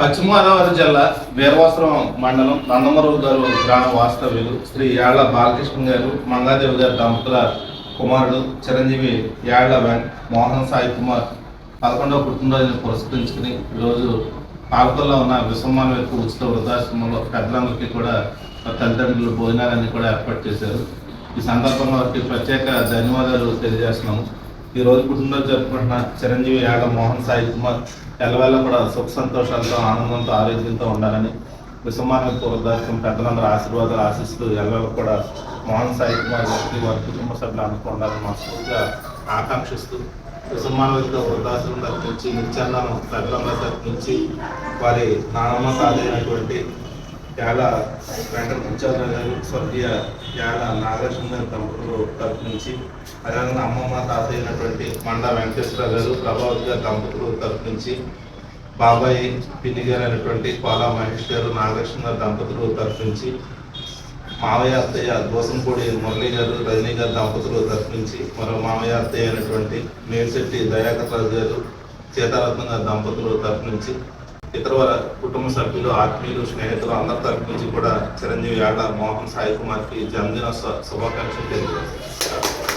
పశ్చిమ గోదావరి జిల్లా వీరవాసరం మండలం నందమరావు గారు గ్రామ వాస్తవ్యులు శ్రీ యాళ్ళ బాలకృష్ణ గారు మంగాదేవి గారి దంపతుల కుమారుడు చిరంజీవి యాళ్ళ వెంక మోహన్ సాయి కుమార్ పదకొండవ పుట్టినరోజుని పురస్కరించుకుని ఈరోజు పాలకొల్లో ఉన్న విశ్వమాన యొక్క ఉచిత వృద్ధాశ్రమంలో పెద్దలందరికీ కూడా తల్లిదండ్రులు భోజనాలన్నీ కూడా ఏర్పాటు చేశారు. ఈ సందర్భంగా వారికి ప్రత్యేక ధన్యవాదాలు తెలియజేస్తున్నాము. ఈ రోజు పుట్టినరోజు జరుపుకుంటున్న చిరంజీవి యాడ మోహన్ సాయి కుమార్ ఎల్లవేళ కూడా సుఖ సంతోషాలతో ఆనందంతో ఆరోగ్యంతో ఉండాలని విశ్వమాన పూర్వదాశం పెద్దలందరూ ఆశీర్వాదాలు ఆశిస్తూ ఎల్లవేళ కూడా మోహన్ సాయి కుమార్ గారికి వారి కుటుంబ సభ్యులు అనుకుండాలని మనస్ఫూర్తిగా ఆకాంక్షిస్తూ విశ్వమానవిక వృద్ధాశ్రమం దగ్గర నుంచి నిత్యాన్నం పెద్దలందరి తరపు నుంచి వారి నానమ్మ సాధైనటువంటి యాడ వెంకట ముత్యాల గారు స్వర్గీయ యాడ నాగలక్ష్మి గారి దంపతులు తరపు నుంచి అదేవిధంగా అమ్మమ్మ తాత అయినటువంటి మండా వెంకటేశ్వర గారు ప్రభావతి గారి దంపతులు తరపు నుంచి బాబాయ్ పిన్ని గారు అయినటువంటి కోలా మహేష్ గారు నాగలక్ష్మి గారి దంపతులు తరపు నుంచి మావయ్య అత్తయ్య దోసంపూడి మురళి గారు రజనీ గారి దంపతులు తరపు నుంచి మరో మావయ్య అత్తయ్య అయినటువంటి మేడిశెట్టి దయాకర్ రాజు గారు సీతారత్న గారి దంపతులు తరపు నుంచి ఇతర కుటుంబ సభ్యులు ఆత్మీయులు స్నేహితులు అందరి తరపు నుంచి కూడా చిరంజీవి యాడ మోహన్ సాయి కుమార్కి జన్మదిన శుభాకాంక్షలు తెలియజేస్తారు